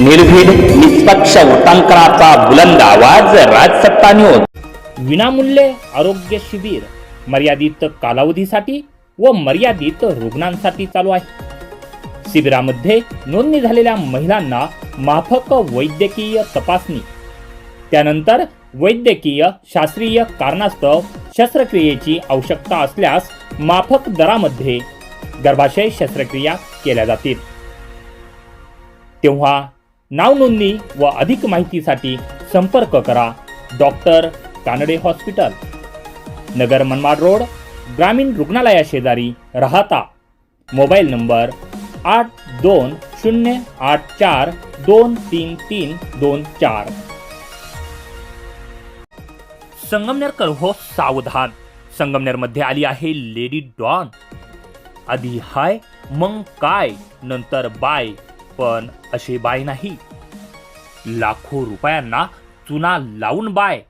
निर्भीड निष्पक्ष वृत्तांकनाचा बुलंद आवाज राजसत्ता न्यूज विनामूल्य आरोग्य शिबिर मर्यादित कालावधीसाठी व मर्यादित रुग्णांसाठी चालू आहे. शिबिरामध्ये नोंदणी झालेल्या महिलांना माफक वैद्यकीय तपासणी. त्यानंतर वैद्यकीय शास्त्रीय कारणास्तव शस्त्रक्रियेची आवश्यकता असल्यास माफक दरामध्ये गर्भाशय शस्त्रक्रिया केल्या जातील. तेव्हा नाव नोंदणी व अधिक माहितीसाठी संपर्क करा. Doctor Kanade hospital. Nagar Manmad road ग्रामीण रुग्णालया शेजारी राहता. मोबाईल नंबर आठ दोन शून्य आठ चार दोन तीन तीन दोन चार. संगमनेरकर हो सावधान. संगमनेरमध्ये आली आहे लेडी डॉन. आधी हाय मग काय नंतर बाय. पण अशी बाय नाही. लाखो रुपयांना चुना लावून बाय.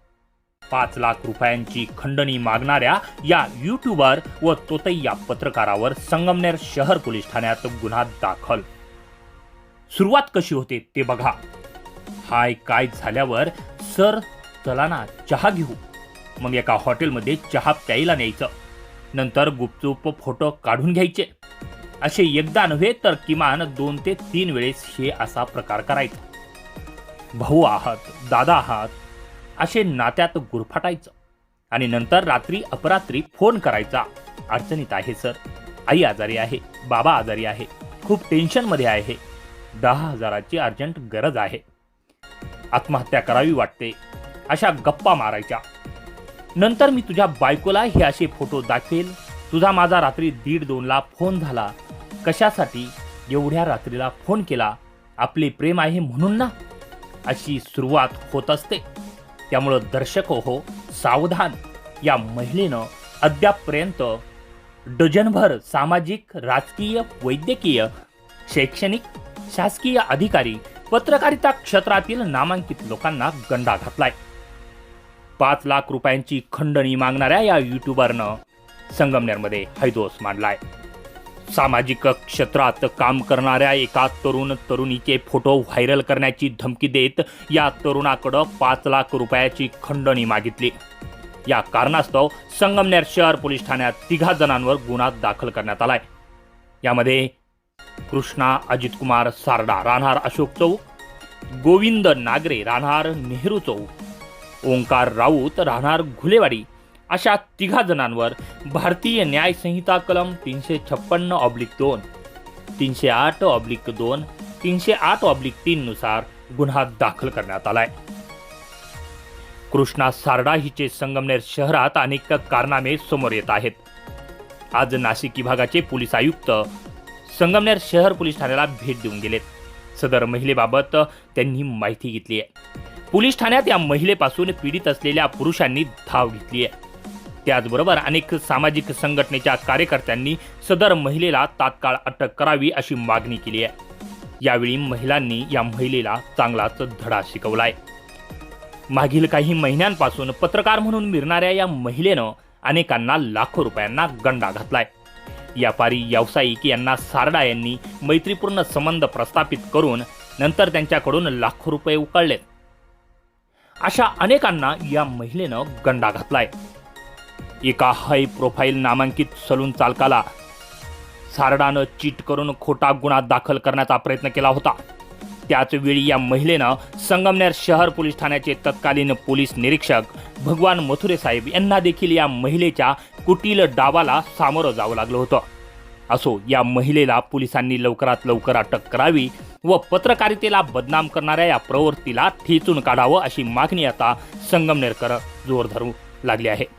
पाच लाख रुपयांची खंडणी मागणाऱ्या या युट्यूबर व तोतैया पत्रकारावर संगमनेर शहर पोलीस ठाण्यात गुन्हा दाखल. सुरुवात कशी होते ते बघा. हाय काय झाल्यावर सर चला ना चहा घेऊ. मग एका हॉटेलमध्ये चहा प्यायला न्यायचं. नंतर गुपचूप फोटो काढून घ्यायचे. असे एकदा नव्हे तर किमान दोन ते तीन वेळेस हे असा प्रकार करायचा. भाऊ आहात दादा आहात असे नात्यात गुरफाटायचं. आणि नंतर रात्री अपरात्री फोन करायचा. अडचणीत आहे सर. आई आजारी आहे बाबा आजारी आहे खूप टेन्शनमध्ये आहे. दहा हजाराची अर्जंट गरज आहे. आत्महत्या करावी वाटते. अशा गप्पा मारायच्या. नंतर मी तुझ्या बायकोला हे असे फोटो दाखवेल. तुझा माझा रात्री दीड दोनला फोन झाला. कशासाठी एवढ्या रात्रीला फोन केला? आपले प्रेम आहे म्हणून ना? अशी सुरुवात होत असते. त्यामुळं दर्शक हो सावधान या महिलेनं अद्यापपर्यंत डझनभर सामाजिक राजकीय वैद्यकीय शैक्षणिक शासकीय अधिकारी पत्रकारिता क्षेत्रातील नामांकित लोकांना गंडा घातलाय. पाच लाख रुपयांची खंडणी मागणाऱ्या या युट्यूबरनं संगमनेरमध्ये हैदोस मांडलाय. सामाजिक क्षेत्रात काम करणाऱ्या एका तरुण तरुणीचे फोटो व्हायरल करण्याची धमकी देत या तरुणाकडं पाच लाख रुपयाची खंडणी मागितली. या कारणास्तव संगमनेर शहर पोलीस ठाण्यात तिघा जणांवर गुन्हा दाखल करण्यात आलाय. यामध्ये कृष्णा अजितकुमार सारडा राहणार अशोक चौक गोविंद नागरे राहणार नेहरू चौक ओंकार राऊत राहणार घुलेवाडी अशा तिघा जणांवर भारतीय न्याय संहिता कलम तीनशे छप्पन्न ऑब्लिक दोन तीनशे आठ ऑब्लिक दोन तीनशे आठ ऑब्लिक तीन नुसार गुन्हा दाखल करण्यात आलाय. कृष्णा सारडा हिचे संगमनेर शहरात अनेक कारनामे समोर येत आहेत. आज नाशिक विभागाचे पोलीस आयुक्त संगमनेर शहर पोलीस ठाण्याला भेट देऊन गेलेत. सदर महिलेबाबत त्यांनी माहिती घेतली आहे पोलीस ठाण्यात या महिलेपासून पीडित असलेल्या पुरुषांनी धाव घेतली आहे त्याचबरोबर अनेक सामाजिक संघटनेच्या कार्यकर्त्यांनी सदर महिलेला तात्काळ अटक करावी अशी मागणी केली आहे. यावेळी महिलांनी या महिलेला चांगलाच धडा शिकवलाय. मागील काही महिन्यांपासून पत्रकार म्हणून मिरणाऱ्या या महिलेनं अनेकांना लाखो रुपयांना गंडा घातलाय. व्यापारी व्यावसायिक यांना सारडा यांनी मैत्रीपूर्ण संबंध प्रस्थापित करून नंतर त्यांच्याकडून लाखो रुपये उकळलेत. अशा अनेकांना या महिलेनं गंडा घातलाय. एका हाय प्रोफाईल नामांकित सलून चालकाला सारडानं चीट करून खोटा गुन्हा दाखल करण्याचा प्रयत्न केला होता. त्याचवेळी या महिलेनं संगमनेर शहर पोलीस ठाण्याचे तत्कालीन पोलीस निरीक्षक भगवान मथुरे साहेब यांना देखील या महिलेच्या कुटील डावाला सामोरं जावं लागलं होतं. असो या महिलेला पोलिसांनी लवकरात लवकर अटक करावी व पत्रकारितेला बदनाम करणाऱ्या या प्रवृत्तीला ठेचून काढावं अशी मागणी आता संगमनेरकर जोर धरू लागली आहे.